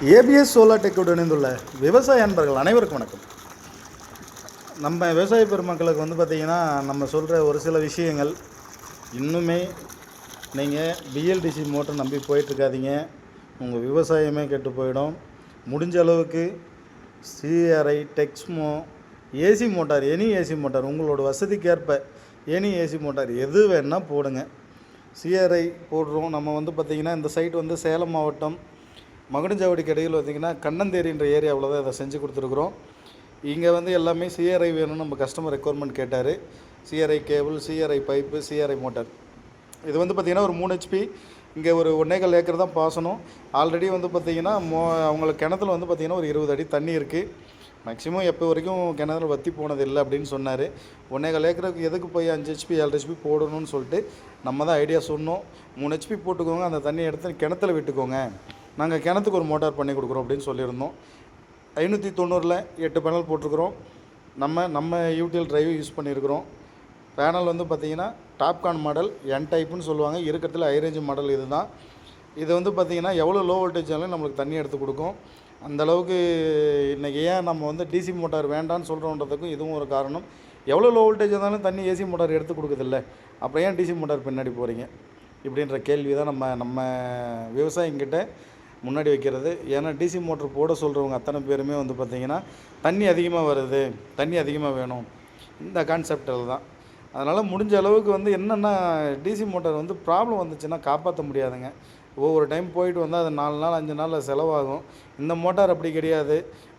ABS solar டெக்கோடு இணைந்துள்ள விவசாய அன்பர்கள் அனைவருக்கும் வணக்கம். நம்ம விவசாய பெருமக்களுக்கு வந்து பார்த்திங்கன்னா நம்ம சொல்கிற ஒரு சில விஷயங்கள் இன்னுமே நீங்கள் பிஎல்டிசி மோட்டர் நம்பி போயிட்டுருக்காதீங்க. உங்கள் விவசாயமே கெட்டு போயிடும். முடிஞ்ச அளவுக்கு CRI Texmo AC motor any AC motor உங்களோட வசதிக்கேற்ப எனி ஏசி மோட்டார் எது வேணால் போடுங்க. சிஆர்ஐ போடுறோம். நம்ம வந்து பார்த்திங்கன்னா இந்த சைட் வந்து சேலம் மாவட்டம் மகுடஞ்சாவடிக்கு இடையில் பார்த்திங்கன்னா கண்ணந்தேரின்ற ஏரியாவில் தான் இதை செஞ்சு கொடுத்துருக்குறோம். இங்கே வந்து எல்லாமே சிஆர்ஐ வேணும்னு நம்ம கஸ்டமர் ரெக்குவயர்மெண்ட் கேட்டார். CRI cable CRI pipe CRI motor இது வந்து பார்த்திங்கன்னா ஒரு மூணு ஹெச்பி இங்கே ஒரு ஒன்னேகால் ஏக்கர் தான் பாசனம். ஆல்ரெடி வந்து பார்த்திங்கன்னா மோ அவங்களுக்கு கிணத்துல வந்து பார்த்திங்கன்னா ஒரு இருபது அடி தண்ணி இருக்குது மேக்ஸிமம் எப்போ வரைக்கும் கிணறு வற்றி போனது இல்லை அப்படின்னு சொன்னார். ஒன்னேகால் ஏக்கருக்கு எதுக்கு போய் அஞ்சு ஹெச்பி ஏழு ஹெச்பி போடணும்னு சொல்லிட்டு நம்ம தான் ஐடியா சொன்னோம். மூணு ஹெச்பி போட்டுக்கோங்க அந்த தண்ணியை எடுத்து கிணத்துல விட்டுக்கோங்க. நாங்கள் கிணத்துக்கு ஒரு மோட்டார் பண்ணி கொடுக்குறோம் அப்படின்னு சொல்லியிருந்தோம். ஐநூற்றி தொண்ணூறில் எட்டு பேனல் போட்டிருக்கிறோம். நம்ம நம்ம யூடிஎல் டிரைவ் யூஸ் பண்ணியிருக்கிறோம். பேனல் வந்து பார்த்திங்கன்னா டாப்கான் மாடல் என் டைப்புன்னு சொல்லுவாங்க. இருக்கிறதுல ஹைரேஞ்ச் மாடல் இது தான் இது வந்து பார்த்திங்கன்னா எவ்வளோ லோ வோல்டேஜாலும் நம்மளுக்கு தண்ணி எடுத்து கொடுக்கும். அந்த அளவுக்கு இன்றைக்கி ஏன் நம்ம வந்து டிசி மோட்டார் வேண்டாம்னு சொல்கிறோன்றதுக்கும் இதுவும் ஒரு காரணம். எவ்வளோ லோ வோல்டேஜ் இருந்தாலும் தண்ணி ஏசி மோட்டார் எடுத்து கொடுக்குதில்ல? அப்புறம் ஏன் டிசி மோட்டார் பின்னாடி போகிறீங்க இப்படின்ற கேள்வி தான் நம்ம நம்ம விவசாயிங்கிட்ட முன்னாடி வைக்கிறது. ஏன்னா டிசி மோட்டர் போட சொல்கிறவங்க அத்தனை பேருமே வந்து பார்த்திங்கன்னா தண்ணி அதிகமாக வருது. தண்ணி அதிகமாக வேணும். இந்த கான்செப்டில் தான். அதனால் முடிஞ்ச அளவுக்கு வந்து என்னென்னா டிசி மோட்டார் வந்து ப்ராப்ளம் வந்துச்சுன்னா காப்பாற்ற முடியாதுங்க. ஒவ்வொரு டைம் போயிட்டு வந்தால் அது நாலு நாள் அஞ்சு நாளில் செலவாகும். இந்த மோட்டார் அப்படி கிடையாது.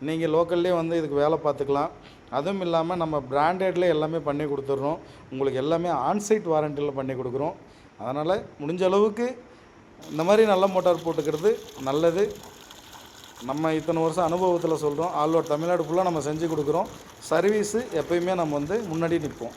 நீங்கள் லோக்கல்லே வந்து இதுக்கு வேலை பார்த்துக்கலாம். அதுவும் இல்லாமல் நம்ம பிராண்டட்லேயே எல்லாமே பண்ணி கொடுத்துட்றோம். உங்களுக்கு எல்லாமே ஆன்சைட் வாரண்டியில் பண்ணி கொடுக்குறோம். அதனால் முடிஞ்ச அளவுக்கு இந்த மாதிரி நல்ல மோட்டார் போட்டுக்கிறது நல்லது. நம்ம இத்தனை வருஷம் அனுபவத்தில் சொல்கிறோம் ஆல் ஓவர் தமிழ்நாடு ஃபுல்லாக நம்ம செஞ்சு கொடுக்குறோம். சர்வீஸு எப்பயுமே நம்ம வந்து முன்னாடி நிற்போம்